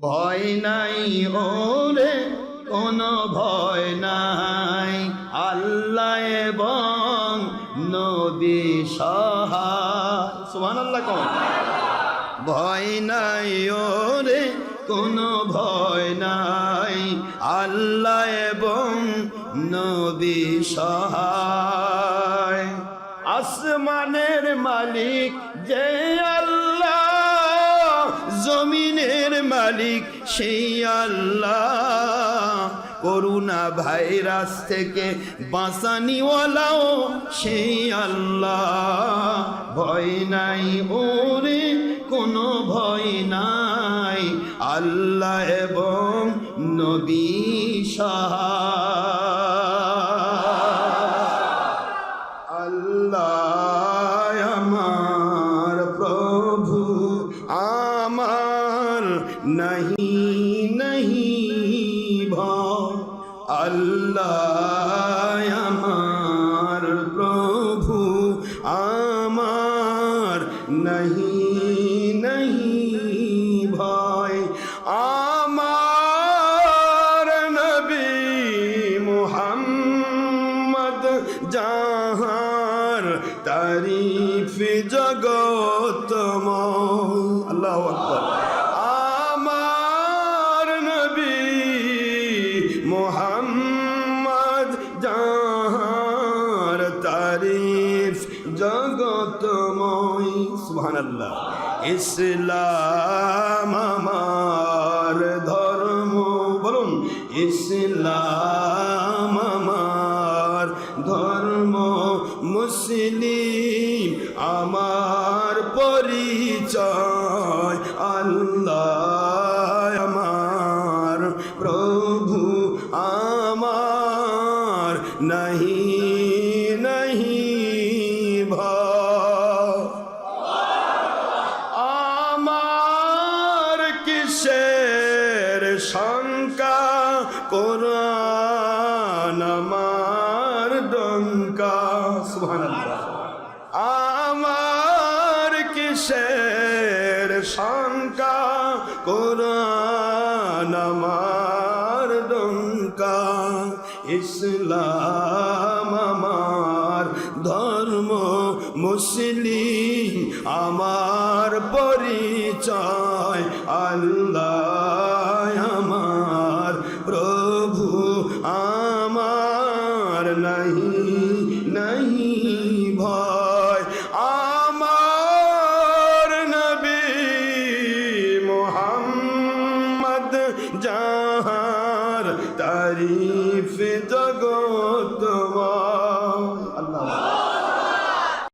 ভয় নাই ওরে, কোনো ভয় নাই। আল্লাহ এবং নবী সহায় সুবহানাল্লাহ কোন। ভয় নাই ওরে, কোনো ভয় নাই। আল্লাহ এবং নবী সহায় আসমানের মালিক যে আল্লাহ জমিনের মালিক সেই আল্লাহ। করুণা ভাইরাস থেকে বাঁচানিওয়ালাও সেই আল্লাহ। ভয় নাই ওরে, কোনো ভয় নাই। আল্লাহ এবং নবী আল্লাহ আমার নহি নহি ভয় আল্লাহ আমার প্রভু আমার নহি নহি ভয় আমার নবী মুহাম্মদ জাহার তারিফ জগতম আল্লাহ আকবর জগতময় সুবহানাল্লাহ। ইসলাম আমার ধর্ম, বলুন, ইসলাম আমার ধর্ম, মুসলিম আমার পরিচয়, আল্লাহ আমার, প্রভু আমার নাহি শঙ্কা কোরআন আমার ডঙ্কা। সুবহানাল্লাহ। আমার কিসের শঙ্কা? কোরআন আমার ডঙ্কা। ইসলাম আমার ধর্ম মুসলিম। আমার পরিচয় আল্লাহ তারিফ জগত